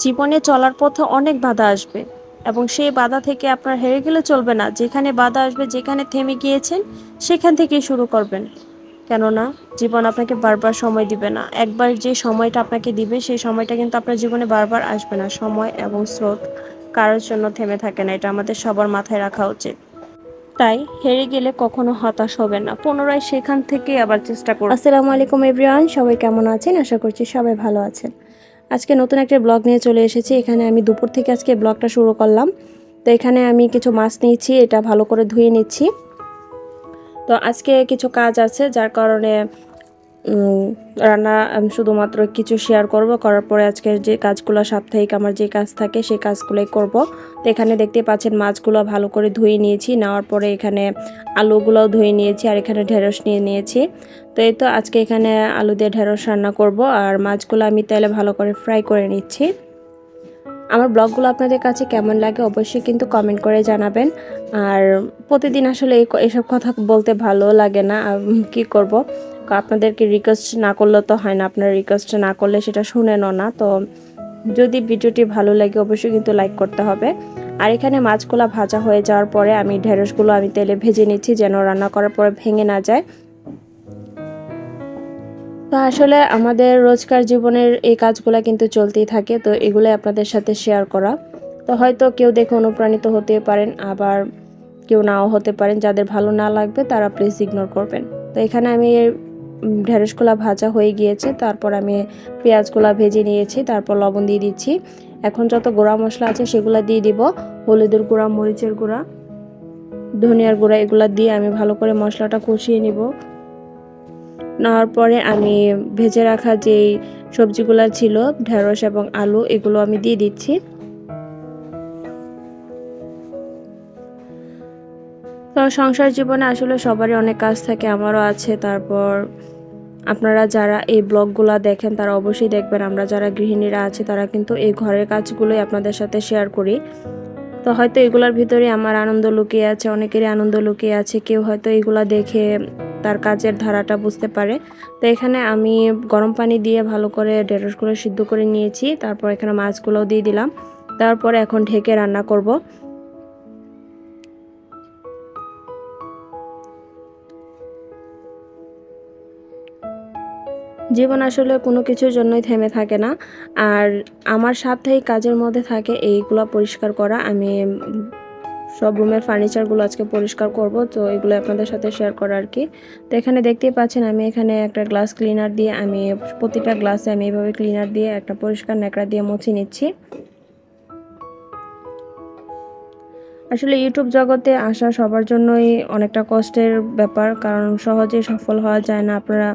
জীবনে চলার পথে অনেক বাধা আসবে এবং সেই বাধা থেকে আপনার হেরে গেলে চলবে না। যেখানে বাধা আসবে, যেখানে থেমে গিয়েছেন, সেখান থেকেই শুরু করবেন। কেননা, জীবন আপনাকে বারবার সময় দিবে না। একবার যে সময়টা আপনাকে দিবে, সেই সময়টা কিন্তু আপনার জীবনে বারবার আসবে না। সময় এবং স্রোত কারোর জন্য থেমে থাকে না। এটা আমাদের সবার মাথায় রাখা উচিত। তাই হেরে গেলে কখনো হতাশ হবে না। পুনরায় সেখান থেকে আবার চেষ্টা করুন। আসসালামু আলাইকুম, এভরিওয়ান। সবাই কেমন আছেন? আশা করছি সবাই ভালো আছেন। আজকে নতুন একটা ব্লগ নিয়ে চলে এসেছি। এখানে আমি দুপুর থেকে আজকে ব্লগটা শুরু করলাম। তো এখানে আমি কিছু মাছ নিয়েছি, এটা ভালো করে ধুয়ে নিচ্ছি। তো আজকে কিছু কাজ আছে, যার কারণে রান্না আমি শুধুমাত্র কিছু শেয়ার করব। করার পরে আজকের যে কাজগুলো সাপ্তাহিক আমার যে কাজ থাকে, সেই কাজগুলোই করব। তো এখানে দেখতে পাচ্ছেন মাছগুলো ভালো করে ধুয়ে নিয়েছি। নেওয়ার পরে এখানে আলুগুলোও ধুয়ে নিয়েছি আর এখানে ঢেঁড়স নিয়ে নিয়েছি। তো এই তো আজকে এখানে আলু দিয়ে ঢেঁড়স রান্না করব আর মাছগুলো আমি তেলে ভালো করে ফ্রাই করে নিচ্ছি। আমার ব্লগগুলো আপনাদের কাছে কেমন লাগে অবশ্যই কিন্তু কমেন্ট করে জানাবেন। আর প্রতিদিন আসলে এই এসব কথা বলতে ভালো লাগে না। কি করব? আপনাদেরকে রিকোয়েস্ট না করলে তো হয় না। আপনার রিকোয়েস্ট না করলে সেটা শুনেনও না। তো যদি ভিডিওটি ভালো লাগে, অবশ্যই কিন্তু লাইক করতে হবে। আর এখানে মাছগুলো ভাজা হয়ে যাওয়ার পরে আমি ঢেঁড়সগুলো আমি তেলে ভেজে নিচ্ছি যেন রান্না করার পরে ভেঙে না যায়। তো আসলে আমাদের রোজকার জীবনের এই কাজগুলো কিন্তু চলতেই থাকে। তো এগুলো আপনাদের সাথে শেয়ার করা। তো হয়তো কেউ দেখে অনুপ্রাণিত হতে পারেন, আবার কেউ নাও হতে পারেন। যাদের ভালো না লাগবে, তারা প্লিজ ইগনোর করবেন। তো এখানে আমি ঢেঁড়সগুলা ভাজা হয়ে গিয়েছে। তারপর আমি পেঁয়াজগুলা ভেজে নিয়েছি, তারপর লবণ দিয়ে দিচ্ছি। এখন যত গুঁড়া মশলা আছে সেগুলো দিয়ে দিব, হলুদের গুঁড়া, মরিচের গুঁড়া, ধনিয়ার গুঁড়া, এগুলো দিয়ে আমি ভালো করে মশলাটা কষিয়ে নিব। নেওয়ার পরে আমি ভেজে রাখা যেই সবজিগুলো ছিল ঢেঁড়স এবং আলু, এগুলো আমি দিয়ে দিচ্ছি। তো সংসার জীবনে আসলে সবারই অনেক কাজ থাকে, আমারও আছে। তারপর আপনারা যারা এই ব্লগগুলো দেখেন, তারা অবশ্যই দেখবেন আমরা যারা গৃহিণীরা আছে, তারা কিন্তু এই ঘরের কাজগুলোই আপনাদের সাথে শেয়ার করি। তো হয়তো এগুলোর ভিতরে আমার আনন্দ লুকিয়ে আছে, অনেকেরই আনন্দ লুকিয়ে আছে, কেউ হয়তো এগুলা দেখে তার কাজের ধারাটা বুঝতে পারে। তো এখানে আমি গরম পানি দিয়ে ভালো করে ঢেঁড়সগুলো সিদ্ধ করে নিয়েছি, তারপর এখানে মাছগুলোও দিয়ে দিলাম। তারপর এখন ঢেকে রান্না করব। জীবন আসলে কোনো কিছুর জন্যই থেমে থাকে না। আর আমার সাপ্তাহিক কাজের মধ্যে থাকে এইগুলো পরিষ্কার করা। আমি সব রুমের ফার্নিচারগুলো আজকে পরিষ্কার করব, তো এগুলো আপনাদের সাথে শেয়ার করা আর কি। তো এখানে দেখতেই পাচ্ছেন, আমি এখানে একটা গ্লাস ক্লিনার দিয়ে, আমি প্রতিটা গ্লাসে আমি এইভাবে ক্লিনার দিয়ে একটা পরিষ্কার ন্যাকড়া দিয়ে মুছে নিচ্ছি। আসলে ইউটিউব জগতে আসা সবার জন্যই অনেকটা কষ্টের ব্যাপার, কারণ সহজে সফল হওয়া যায় না। আপনারা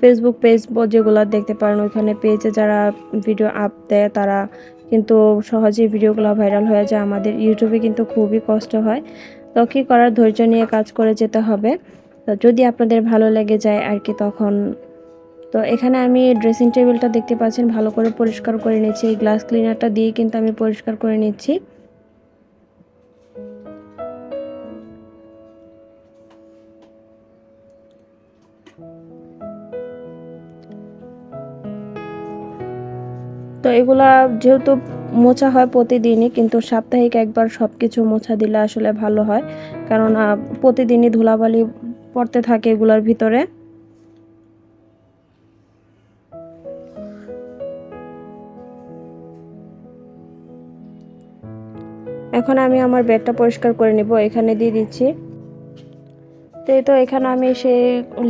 ফেসবুক পেজ যেগুলো দেখতে পারেন, ওইখানে পেজে যারা ভিডিও আপ দেয়, তারা কিন্তু সহজেই ভিডিওগুলো ভাইরাল হয়ে যায়। আমাদের ইউটিউবে কিন্তু খুবই কষ্ট হয়। তো কী করার? ধৈর্য নিয়ে কাজ করে যেতে হবে। তো যদি আপনাদের ভালো লেগে যায় আর কি তখন। তো এখানে আমি ড্রেসিং টেবিলটা দেখতে পাচ্ছেন, ভালো করে পরিষ্কার করে নিচ্ছি। এই গ্লাস ক্লিনারটা দিয়ে কিন্তু আমি পরিষ্কার করে নিচ্ছি। এগুলা যেহেতু মোছা হয় প্রতিদিনই, কিন্তু সাপ্তাহিক একবার সব কিছু মোছা দিলে আসলে ভালো হয়। কারণ প্রতিদিনই ধুলাবালি পড়তে থাকে এগুলার ভিতরে। এখন আমি আমার বেডটা পরিষ্কার করে নিব, এখানে দিয়ে দিচ্ছি। তো এই তো এখানে আমি সেই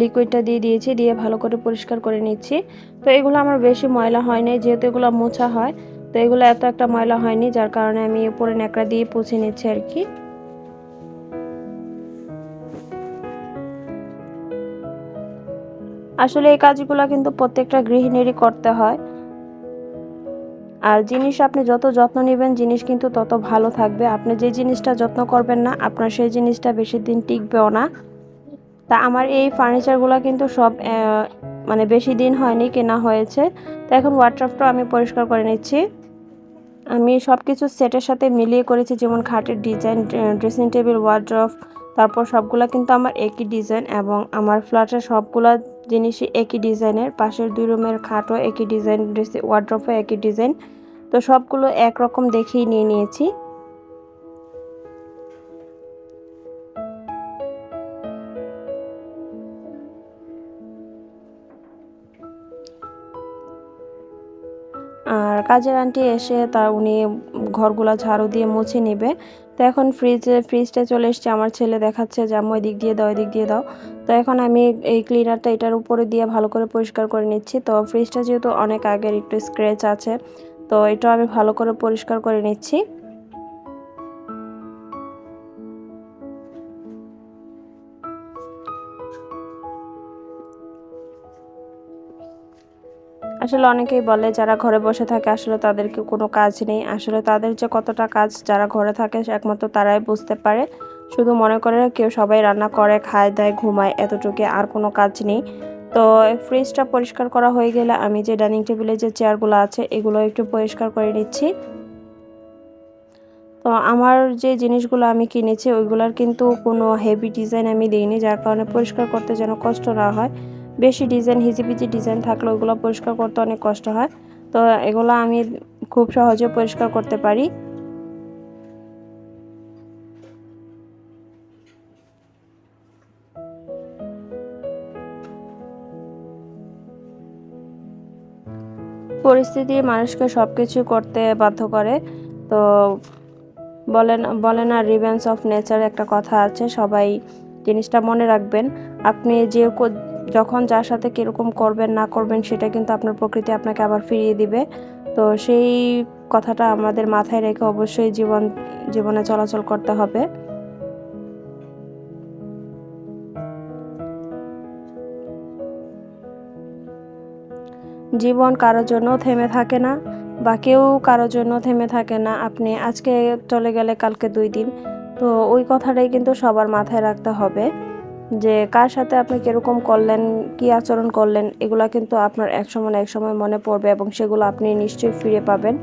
লিকুইডটা দিয়ে দিয়েছি, দিয়ে ভালো করে পরিষ্কার করে নিচ্ছি। তো এগুলো আমার বেশি ময়লা হয়নি যেহেতু এগুলো মোছা হয়, তো এগুলো এত একটা ময়লা হয়নি, যার কারণে আমি উপরে ন্যাকড়া দিয়ে পুছে নিচ্ছি আর কি। আসলে এই কাজগুলো কিন্তু প্রত্যেকটা গৃহিণীরই করতে হয়। আর জিনিস আপনি যত যত্ন নেবেন, জিনিস কিন্তু তত ভালো থাকবে। আপনি যে জিনিসটা যত্ন করবেন না, আপনার সেই জিনিসটা বেশি দিন টিকবেও না। তা আমার এই ফার্নিচারগুলো কিন্তু সব মানে বেশি দিন হয়নি, কেনা হয়েছে। তো এখন ওয়ার্ড্রপটাও আমি পরিষ্কার করে নিচ্ছি। আমি সব কিছু সেটের সাথে মিলিয়ে করেছি, যেমন খাটের ডিজাইন ড্রেসিং টেবিল ওয়ার্ড্রপ তারপর সবগুলা কিন্তু আমার একই ডিজাইন এবং আমার ফ্ল্যাটের সবগুলা জিনিসই একই ডিজাইনের পাশের দুই রুমের খাটও একই ডিজাইন ড্রেসিং ওয়ার্ড্রপও একই ডিজাইন তো সবগুলো একরকম দেখেই নিয়ে নিয়েছি। কাজের আন্টি এসে তা উনি ঘরগুলা ঝাড়ু দিয়ে মুছে নেবে। তো এখন ফ্রিজে ফ্রিজটা চলে এসছে, আমার ছেলে দেখাচ্ছে যে আমি দিক দিয়ে দাও, এদিক দিয়ে দাও। তো এখন আমি এই ক্লিনারটা এটার উপরে দিয়ে ভালো করে পরিষ্কার করে নিচ্ছি। তো ফ্রিজটা যেহেতু অনেক আগের একটু স্ক্র্যাচ আছে, তো এটাও আমি ভালো করে পরিষ্কার করে নিচ্ছি। আসলে অনেকেই বলে যারা ঘরে বসে থাকে, আসলে তাদেরকে কোনো কাজ নেই। আসলে তাদের যে কতটা কাজ যারা ঘরে থাকে, একমাত্র তারাই বুঝতে পারে। শুধু মনে করে কেউ সবাই রান্না করে, খায়, দেয়, ঘুমায়, এতটুকু আর কোনো কাজ নেই। তো ফ্রিজটা পরিষ্কার করা হয়ে গেলে আমি যে ডাইনিং টেবিলে যে চেয়ারগুলো আছে, এগুলো একটু পরিষ্কার করে নিচ্ছি। তো আমার যে জিনিসগুলো আমি কিনেছি, ওইগুলোর কিন্তু কোনো হেভি ডিজাইন আমি দিইনি, যার কারণে পরিষ্কার করতে যেন কষ্ট না হয়। বেশি ডিজাইন, হিজিবিজি ডিজাইন থাকলে ওইগুলো পরিষ্কার করতে অনেক কষ্ট হয়। তো এগুলো আমি খুব সহজে পরিষ্কার করতে পারি। পরিস্থিতি, মানুষকে সব কিছু করতে বাধ্য করে। তো বলেন, বলে না রিভেন্স অফ নেচার একটা কথা আছে, সবাই জিনিসটা মনে রাখবেন। আপনি যে যখন যার সাথে কীরকম করবেন, না করবেন, সেটা কিন্তু আপনার প্রকৃতি আপনাকে আবার ফিরিয়ে দিবে। তো সেই কথাটা আমাদের মাথায় রেখে অবশ্যই জীবন, জীবনে চলাচল করতে হবে। জীবন কারোর জন্য থেমে থাকে না বা কেউ কারোর জন্য থেমে থাকে না। আপনি আজকে চলে গেলে কালকে দুই দিন। তো ওই কথাটাই কিন্তু সবার মাথায় রাখতে হবে। যে কার সাথে আপনি কীরকম করলেন, কি আচরণ করলেন, এগুলো কিন্তু আপনার এক সময় এক সময় মনে পড়বে এবং সেগুলো আপনি নিশ্চয়ই ফিরে পাবেন।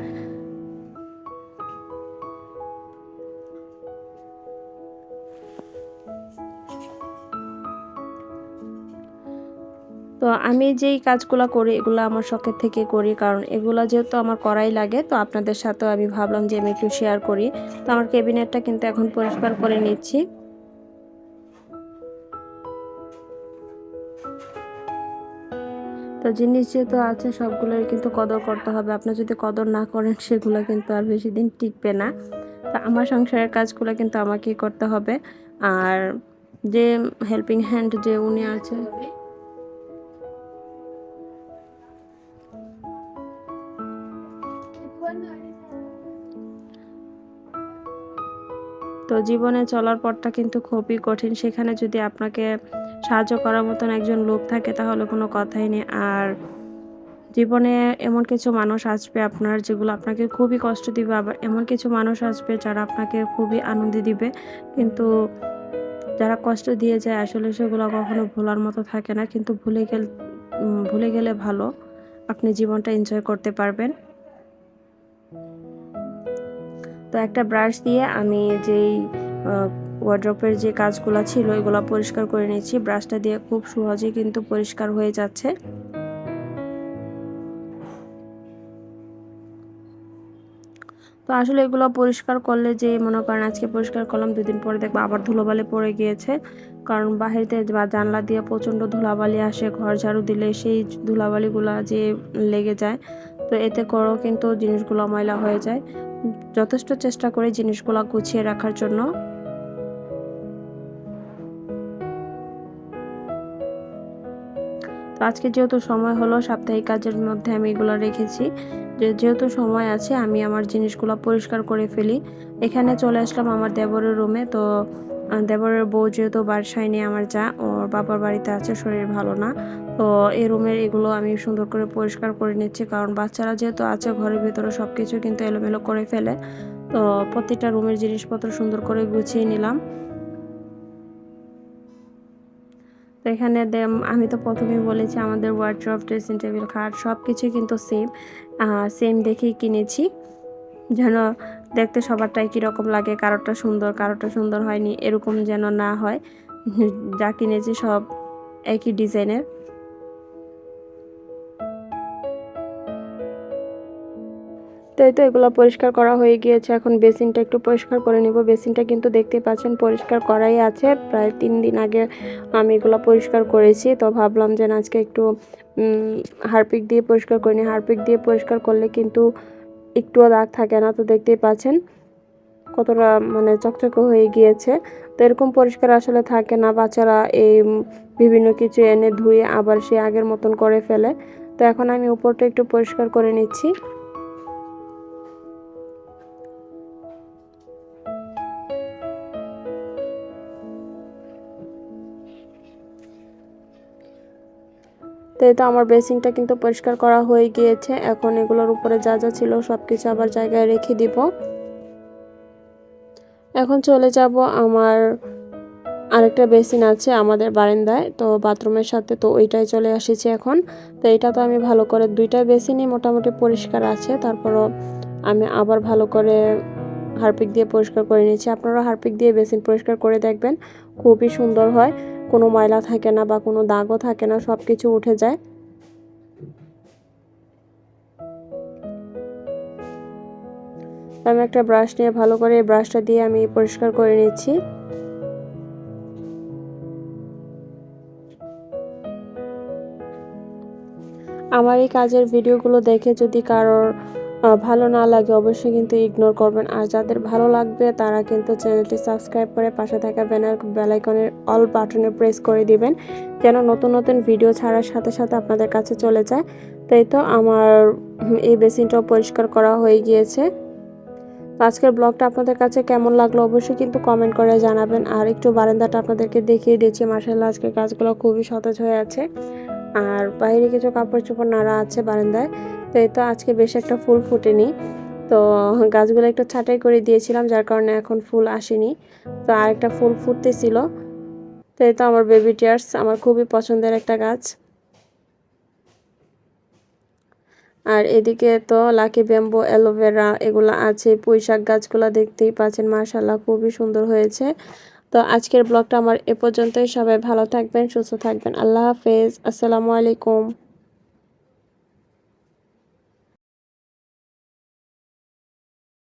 তো আমি যেই কাজগুলো করি, এগুলো আমার শখের থেকে করি, কারণ এগুলো যেহেতু আমার করাই লাগে, তো আপনাদের সাথেও আমি ভাবলাম যে আমি একটু শেয়ার করি। তো আমার ক্যাবিনেটটা কিন্তু এখন পরিষ্কার করে নিচ্ছি। তো জিনিস যেহেতু আছে সবগুলোর কিন্তু কদর করতে হবে। আপনি যদি কদর না করেন, সেগুলো কিন্তু আর বেশি দিন টিকবে না। তো আমার সংসারের কাজগুলো কিন্তু আমাকেই করতে হবে। আর যে হেল্পিং হ্যান্ড যে উনি আছে তো জীবনে চলার পথটা কিন্তু খুবই কঠিন। সেখানে যদি আপনাকে সাহায্য করার মতন একজন লোক থাকে, তাহলে কোনো কথাই নেই। আর জীবনে এমন কিছু মানুষ আসবে আপনার, যেগুলো আপনাকে খুবই কষ্ট দিবে, আবার এমন কিছু মানুষ আসবে যারা আপনাকে খুবই আনন্দ দিবে। কিন্তু যারা কষ্ট দিয়ে যায়, আসলে সেগুলো কখনো ভোলার মতো থাকে না। কিন্তু ভুলে গেলে ভুলে গেলে ভালো। আপনি জীবনটা এনজয় করতে পারবেন। তো একটা ব্রাশ দিয়ে আমি যেই ওয়ার্ড্রপের যে কাজগুলো ছিল, এগুলো পরিষ্কার করে নিয়েছি। ব্রাশটা দিয়ে খুব সহজে কিন্তু পরিষ্কার হয়ে যাচ্ছে। তো আসলে এগুলো পরিষ্কার করলে যে, মনে করেন আজকে পরিষ্কার করলাম, দুদিন পরে দেখব আবার ধুলোবালি পড়ে গিয়েছে। কারণ বাহিরতে বা জানলা দিয়ে প্রচণ্ড ধুলাবালি আসে, ঘর ঝাড়ু দিলে সেই ধুলাবালিগুলো যে লেগে যায় তো এতে করেও কিন্তু জিনিসগুলো ময়লা হয়ে যায়। যথেষ্ট চেষ্টা করি জিনিসগুলো গুছিয়ে রাখার জন্য। তো আজকে যেহেতু সময় হলো, সাপ্তাহিক কাজের মধ্যে আমি এগুলো রেখেছি। যে যেহেতু সময় আছে, আমি আমার জিনিসগুলো পরিষ্কার করে ফেলি। এখানে চলে আসলাম আমার দেবরের রুমে, তো দেবরের বউ যেহেতু বাসায় নেই, আমার যা, ওর বাবার বাড়িতে আছে, শরীর ভালো না। তো এই রুমের এগুলো আমি সুন্দর করে পরিষ্কার করে নিচ্ছি, কারণ বাচ্চারা যেহেতু আছে, ঘরের ভিতরে সব কিছু কিন্তু এলোমেলো করে ফেলে। তো প্রত্যেকটা রুমের জিনিসপত্র সুন্দর করে গুছিয়ে নিলাম। তো এখানে আমি তো প্রথমেই বলেছি, আমাদের ওয়ার্ড্রপ ড্রেসিং টেবিল খাট সব কিছুই কিন্তু সেম সেম দেখেই কিনেছি। যেন দেখতে সবারটাই কীরকম লাগে, কারোরটা সুন্দর কারোরটা সুন্দর হয়নি, এরকম যেন না হয়। যা কিনেছি সব একই ডিজাইনের। তো এই তো এগুলো পরিষ্কার করা হয়ে গিয়েছে, এখন বেসিনটা একটু পরিষ্কার করে নিব। বেসিনটা কিন্তু দেখতেই পাচ্ছেন পরিষ্কার করাই আছে, প্রায় তিন দিন আগে আমি এগুলো পরিষ্কার করেছি, তো ভাবলাম যে আজকে একটু হারপিক দিয়ে পরিষ্কার করে নিই। হারপিক দিয়ে পরিষ্কার করলে কিন্তু একটুও দাগ থাকে না, তো দেখতেই পাচ্ছেন কতটা মানে চকচকে হয়ে গিয়েছে। তো এরকম পরিষ্কার আসলে থাকে না, বাচ্চারা এই বিভিন্ন কিছু এনে ধুয়ে আবার সে আগের মতন করে ফেলে। তো এখন আমি উপরটা একটু পরিষ্কার করে নিচ্ছি। তো এই তো আমার বেসিনটা কিন্তু পরিষ্কার করা হয়ে গিয়েছে। এখন এগুলোর উপরে যা যা ছিল সব কিছু আবার জায়গায় রেখে দিব। এখন চলে যাব আমার আরেকটা বেসিন আছে আমাদের বারান্দায়। তো বাথরুমের সাথে তো ওইটাই চলে এসেছি এখন। তো এটা তো আমি ভালো করে দুইটা বেসিনই মোটামুটি পরিষ্কার আছে। তারপরও আমি আবার ভালো করে হারপিক দিয়ে পরিষ্কার করে নিয়েছি। আপনারা হারপিক দিয়ে বেসিন পরিষ্কার করে দেখবেন। খুবই সুন্দর হয়। কোনো ময়লা থাকে না বা কোনো দাগও থাকে না সব কিছু উঠে যায়। আমি একটা ব্রাশ নিয়ে ভালো করে এই ব্রাশটা দিয়ে আমি পরিষ্কার করে নিচ্ছি। আমার এই কাজের ভিডিওগুলো দেখে যদি কারোর ভালো না লাগে অবশ্যই কিন্তু ইগনোর করবেন। আর যাদের ভালো লাগবে, তারা কিন্তু চ্যানেলটি সাবস্ক্রাইব করে পাশে থাকা ব্যানার বেলাইকনের অল বাটনে প্রেস করে দিবেন, যেন নতুন নতুন ভিডিও ছাড়ার সাথে সাথে আপনাদের কাছে চলে যায়। তাই তো আমার এই বেসিনটাও পরিষ্কার করা হয়ে গিয়েছে। আজকের ব্লগটা আপনাদের কাছে কেমন লাগল অবশ্যই কিন্তু কমেন্ট করে জানাবেন। আর একটু বারান্দাটা আপনাদেরকে দেখিয়ে দিচ্ছি। মার্শাল্লাহ আজকের কাজগুলো খুবই সতেজ হয়ে আছে। আর বাইরে কিছু কাপড় চোপড় নাড়া আছে বারান্দায়। তো এই তো আজকে বেশ একটা ফুল ফুটেনি। তো গাছগুলো একটু ছাঁটাই করে দিয়েছিলাম, যার কারণে এখন ফুল আসেনি। তো আরেকটা ফুল ফুটতেছিল। তো এই তো আমার বেবি টিয়ার্স আমার খুবই পছন্দের একটা গাছ। আর এদিকে তো লাকি ব্যাম্বো অ্যালোভেরা এগুলো আছে। পুঁই শাক গাছগুলো দেখতেই পাচ্ছেন মার্শাল্লাহ খুবই সুন্দর হয়েছে। তো আজকের ব্লগটা আমার এ পর্যন্তই। সবাই ভালো থাকবেন, সুস্থ থাকবেন। আল্লাহ হাফেজ। আসসালামু আলাইকুম।